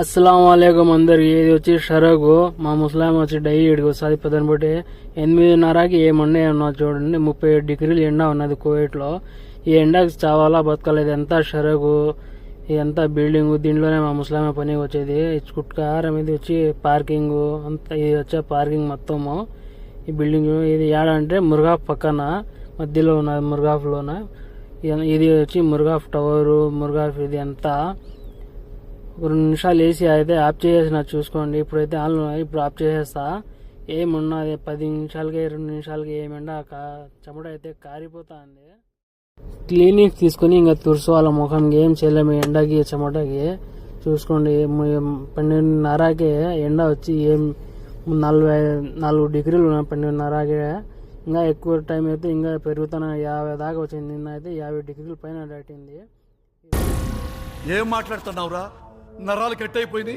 అస్సలం అందరికి. ఇది వచ్చి షరగు. మా ముస్లాం వచ్చి డైలీ ఇడికి వస్తుంది పొద్దున బట్టి. ఎనిమిదిన్నరకి ఏముండే ఉన్నా చూడండి. ముప్పై ఏడు డిగ్రీలు ఎండ ఉన్నది కోవిట్లో ఈ ఎండకి చావాలా బతకలేదు. ఎంత షరగు. ఎంత బిల్డింగ్. దీంట్లోనే మా ముస్లామే పని వచ్చేది. కుట్కారం ఇది వచ్చి పార్కింగ్. అంత ఇది వచ్చే పార్కింగ్ మొత్తము. ఈ బిల్డింగ్ ఇది ఏడంటే మురుగాఫ్ పక్కన. మధ్యలో ఉన్నది మురుగాఫ్లోన ఇది వచ్చి మురుగాఫ్ టవరు మురుగాఫ్ ఇది అంతా. రెండు నిమిషాలు వేసి అయితే ఆఫ్ చేసేసిన చూసుకోండి. ఇప్పుడైతే ఆన్ ఇప్పుడు ఆఫ్ చేసేస్తా. ఏమున్నది? పది నిమిషాలకి రెండు నిమిషాలకి ఏమండ చెమట అయితే కారిపోతుంది. క్లీనిక్ తీసుకుని ఇంకా తుడుచుకోవాలి ముఖంకి ఏం చేయలేము. ఎండకి చెమటకి. చూసుకోండి. పన్నెండున్నరకే ఎండ వచ్చి ఏం నలభై నాలుగు డిగ్రీలు ఉన్నాయి పన్నెండున్నరకే. ఇంకా ఎక్కువ టైం అయితే ఇంకా పెరుగుతున్న యాభై దాకా వచ్చింది. నిన్న అయితే యాభై డిగ్రీల పైన దాటింది. ఏం మాట్లాడుతున్నావురా? నరాలు కట్ అయిపోయింది